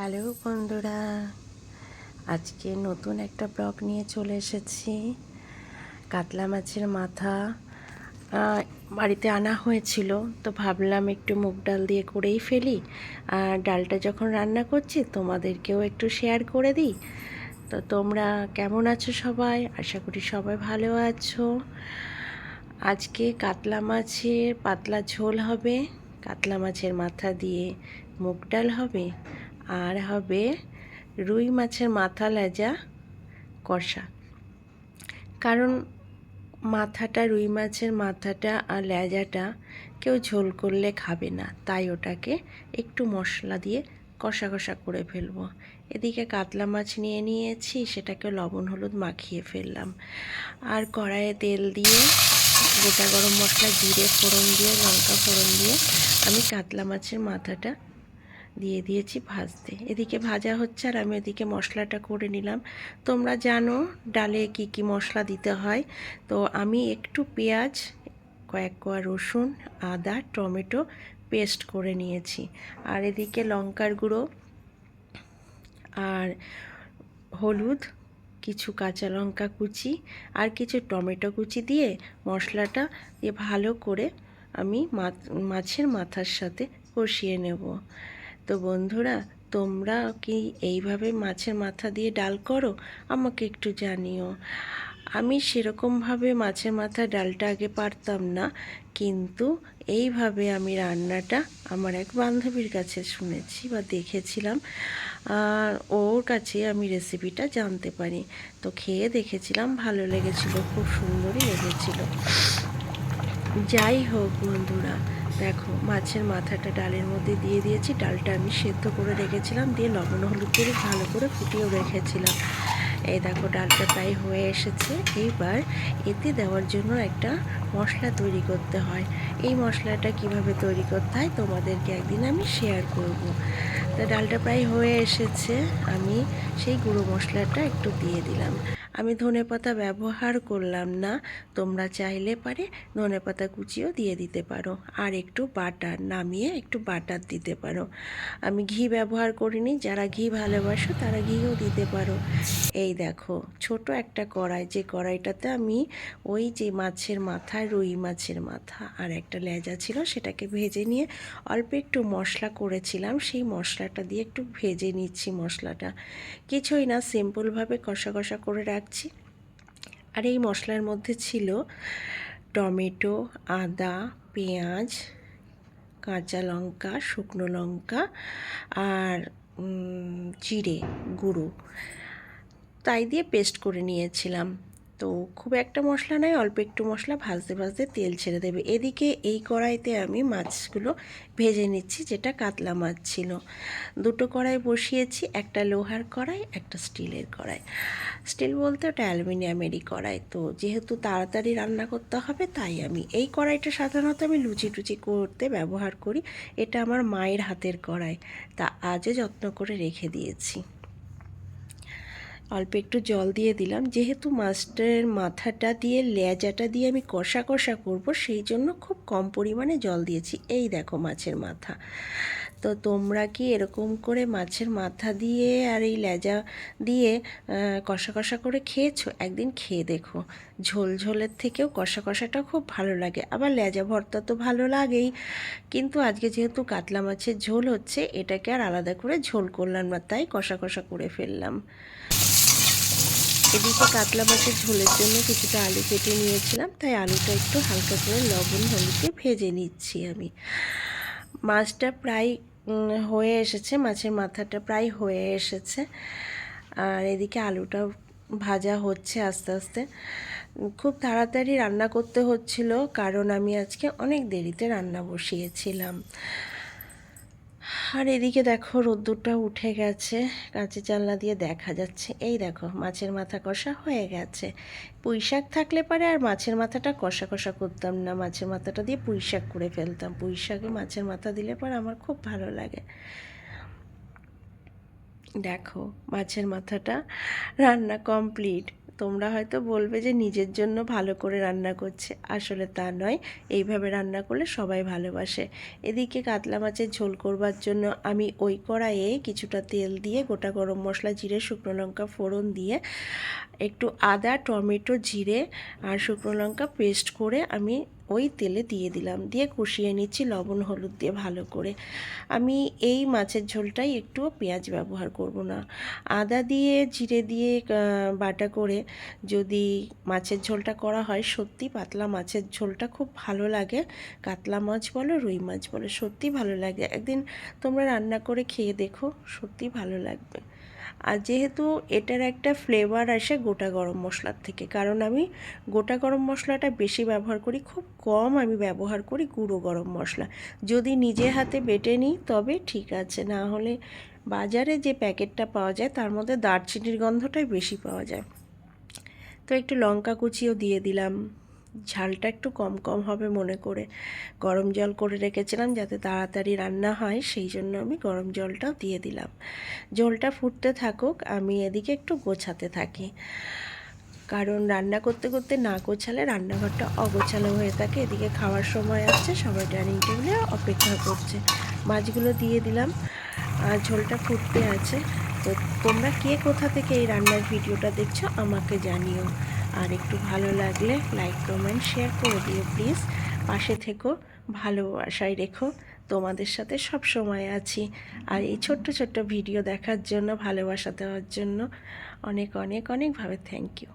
Hello বন্ধুরা, আজকে নতুন একটা ব্লগ নিয়ে চলে এসেছি। কাতলা মাছের মাথা বাড়িতে আনা হয়েছিল, তো ভাবলাম একটু মুগ ডাল দিয়ে করেই ফেলি। আর ডালটা যখন রান্না করছি, তোমাদেরকেও একটু শেয়ার করে দিই। তো তোমরা কেমন আছো সবাই? আশা করি সবাই ভালো আছো। আজকে কাতলা মাছের পাতলা ঝোল হবে, কাতলা মাছের মাথা দিয়ে মুগ ডাল হবে। আর হবে রুই মাছের মাথা লেজা কষা। কারণ মাথাটা, রুই মাছের মাথাটা আর লেজাটা কেউ ঝোল করলে খাবে না। তাই ওটাকে একটু মশলা দিয়ে কষা কষা করে ফেলব। এদিকে কাতলা মাছ নিয়ে নিয়েছি, সেটাকে লবণ, হলুদ মাখিয়ে ফেললাম। আর কড়াইয়ে তেল দিয়ে গোটা গরম মশলা, জিরে ফোড়ন দিয়ে, লঙ্কা ফোড়ন দিয়ে আমি কাতলা মাছের মাথাটা দিয়ে দিয়েছি ভাজতে। এদিকে ভাজা হচ্ছে আর আমি এদিকে মশলাটা করে নিলাম। তোমরা জানো ডালে কি কি মশলা দিতে হয়। তো আমি একটু পেঁয়াজ, কয়েক কোয়া রসুন, আদা, টমেটো পেস্ট করে নিয়েছি। আর এদিকে লঙ্কার গুঁড়ো আর হলুদ, কিছু কাঁচা লঙ্কা কুচি আর কিছু টমেটো কুচি দিয়ে মশলাটা দিয়ে ভালো করে আমি মাছের মাথার সাথে কষিয়ে নেব। তো বন্ধুরা, তোমরা কি এইভাবে মাছের মাথা দিয়ে ডাল করো? আমাকে একটু জানিও। আমি সেরকমভাবে মাছের মাথা ডালটা আগে পারতাম না, কিন্তু এইভাবে আমি রান্নাটা আমার এক বান্ধবীর কাছে শুনেছি বা দেখেছিলাম। আর ওর কাছে আমি রেসিপিটা জানতে পারি। তো খেয়ে দেখেছিলাম, ভালো লেগেছিল, খুব সুন্দরই লেগেছিল। যাই হোক বন্ধুরা দেখো, মাছের মাথাটা ডালের মধ্যে দিয়ে দিয়েছি। ডালটা আমি সেদ্ধ করে রেখেছিলাম, দিয়ে লবণ হলুদ করে ভালো করে ফুটিয়েও রেখেছিলাম। এই দেখো, ডালটা প্রায় হয়ে এসেছে। এইবার এতে দেওয়ার জন্য একটা মশলা তৈরি করতে হয়। এই মশলাটা কীভাবে তৈরি করতে হয় তোমাদেরকে একদিন আমি শেয়ার করব। তা ডালটা প্রায় হয়ে এসেছে, আমি সেই গুঁড়ো মশলাটা একটু দিয়ে দিলাম। আমি ধনেপাতা ব্যবহার করলাম না। তোমরা চাইলে পারে ধনেপাতা কুচিও দিয়ে দিতে পারো। আর একটু বাটার নামিয়ে একটু বাটার দিতে পারো। আমি ঘি ব্যবহার করিনি, যারা ঘি ভালোবাসো তারা ঘিও দিতে পারো। এই দেখো, ছোট একটা কড়াই, যে কড়াইটাতে আমি ওই যে মাছের মাথা, রুই মাছের মাথা আর একটা লেজা ছিল সেটাকে ভেজে নিয়ে অল্প একটু মশলা করেছিলাম। সেই মশলাটা দিয়ে একটু ভেজে নিচ্ছি মশলাটা। কিছুই না সিম্পলভাবে কষা কষা করে রাখছি আর এই মশলার মধ্যে ছিল টমেটো, আদা, পেঁয়াজ, কাঁচা লঙ্কা, শুকনো লঙ্কা আর চিড়ে গুঁড়ো। তাই দিয়ে পেস্ট করে নিয়েছিলাম। তো খুব একটা মশলা নয় অল্প একটু মশলা ভাজতে ভাজতে তেল ছেড়ে দেবে। এদিকে এই কড়াইতে আমি মাছগুলো ভেজে নিচ্ছি, যেটা কাতলা মাছ ছিল। দুটো কড়াই বসিয়েছি, একটা লোহার কড়াই, একটা স্টিলের কড়াই। স্টিল বলতে ওটা অ্যালুমিনিয়ামেরই কড়াই, তো যেহেতু তাড়াতাড়ি রান্না করতে হবে, তাই আমি এই কড়াইটা সাধারণত আমি লুচি টুচি করতে ব্যবহার করি। এটা আমার মায়ের হাতের কড়াই, তা আজও যত্ন করে রেখে দিয়েছি। অল্প একটু জল দিয়ে দিলাম। যেহেতু মাছটার মাথাটা দিয়ে, লেজাটা দিয়ে আমি কষা কষা করব, সেই জন্য খুব কম পরিমাণে জল দিয়েছি। এই দেখো মাছের মাথা। তো তোমরা কি এরকম করে মাছের মাথা দিয়ে আর এই লেজা দিয়ে কষা কষা করে খেয়েছো? একদিন খেয়ে দেখো। ঝোল ঝোলের থেকেও কষা কষাটা খুব ভালো লাগে। আবার লেজা ভর্তা তো ভালো লাগেই। কিন্তু আজকে যেহেতু কাতলা মাছের ঝোল হচ্ছে, এটাকে আর আলাদা করে ঝোল করলাম না, তাই কষা কষা করে ফেললাম। এদিকে কাতলা মাছের ঝোলের জন্য কিছুটা আলু কেটে নিয়েছিলাম, তাই আলুটা একটু হালকা করে লবণ হলুদে ভেজে নিচ্ছি আমি। মাছটা প্রায় হয়ে এসেছে, মাছের মাথাটা প্রায় হয়ে এসেছে। আর এদিকে আলুটা ভাজা হচ্ছে আস্তে আস্তে। খুব তাড়াতাড়ি রান্না করতে হচ্ছিল, কারণ আমি আজকে অনেক দেরিতে রান্না বসিয়েছিলাম। আর এদিকে দেখো রোদ্দুরটা উঠে গেছে, কাঁচের জানলা দিয়ে দেখা যাচ্ছে। এই দেখো, মাছের মাথা কষা হয়ে গেছে। পুঁই শাক থাকলে পারে আর মাছের মাথাটা কষা কষা করতাম না। মাছের মাথাটা দিয়ে পুঁই শাক করে ফেলতাম। পুঁই শাকে মাছের মাথা দিলে পর আমার খুব ভালো লাগে। দেখো, মাছের মাথাটা রান্না কমপ্লিট। তোমরা হয়তো বলবে যে নিজের জন্য ভালো করে রান্না করছে। আসলে তা নয়। এইভাবে রান্না করলে সবাই ভালোবাসে। এদিকে কাতলা মাছের ঝোল করবার জন্য আমি ওই কড়াইয়ে কিছুটা তেল দিয়ে গোটা গরম মশলা, জিরে, শুকনো লঙ্কা ফোড়ন দিয়ে একটু আদা, টমেটো, জিরে আর শুকনো লঙ্কা পেস্ট করে আমি ওই তেলে দিয়ে দিলাম। দিয়ে কষিয়ে নিচ্ছি লবণ, হলুদ দিয়ে ভালো করে। আমি এই মাছের ঝোলটাই একটুও পেঁয়াজ ব্যবহার করব না। আদা দিয়ে, জিরে দিয়ে বাটা করে যদি মাছের ঝোলটা করা হয়, সত্যি পাতলা মাছের ঝোলটা খুব ভালো লাগে। কাতলা মাছ বলো, রুই মাছ বলো, সত্যি ভালো লাগে। একদিন তোমরা রান্না করে খেয়ে দেখো, সত্যি ভালো লাগবে। আর যেহেতু এটার একটা ফ্লেভার আসে গোটা গরম মশলার থেকে, কারণ আমি গোটা গরম মশলাটা বেশি ব্যবহার করি, খুব কম আমি ব্যবহার করি গুঁড়ো গরম মশলা। যদি নিজে হাতে বেটে নিই, তবে ঠিক আছে, না হলে বাজারে যে প্যাকেটটা পাওয়া যায়, তার মধ্যে দারচিনির গন্ধটাই বেশি পাওয়া যায়। তো একটু লঙ্কা কুচিও দিয়ে দিলাম। ঝালটা একটু কম কম হবে মনে করে। গরম জল করে রেখেছিলাম যাতে তাড়াতাড়ি রান্না হয়, সেই জন্য আমি গরম জলটাও দিয়ে দিলাম। ঝোলটা ফুটতে থাকুক, আমি এদিকে একটু গোছাতে থাকি। কারণ রান্না করতে করতে না গোছালে রান্নাঘরটা অগোছালো হয়ে থাকে। এদিকে খাওয়ার সময় আসছে সবাই ডাইনিং টেবিলে অপেক্ষা করছে। মাছগুলো দিয়ে দিলাম, আর ঝোলটা ফুটতে আছে। তো তোমরা কে কোথা থেকে এই রান্নার ভিডিওটা দেখছ আমাকে জানিও। আর একটু ভালো লাগলে লাইক কমেন্ট শেয়ার করে দিও প্লিজ পাশে থেকো ভালোবাসায় রেখো। তোমাদের সাথে সব সময় আছি। আর এই ছোট্ট ছোট্ট ভিডিও দেখার জন্য, ভালোবাসা দেওয়ার জন্য অনেক অনেক অনেকভাবে থ্যাংক ইউ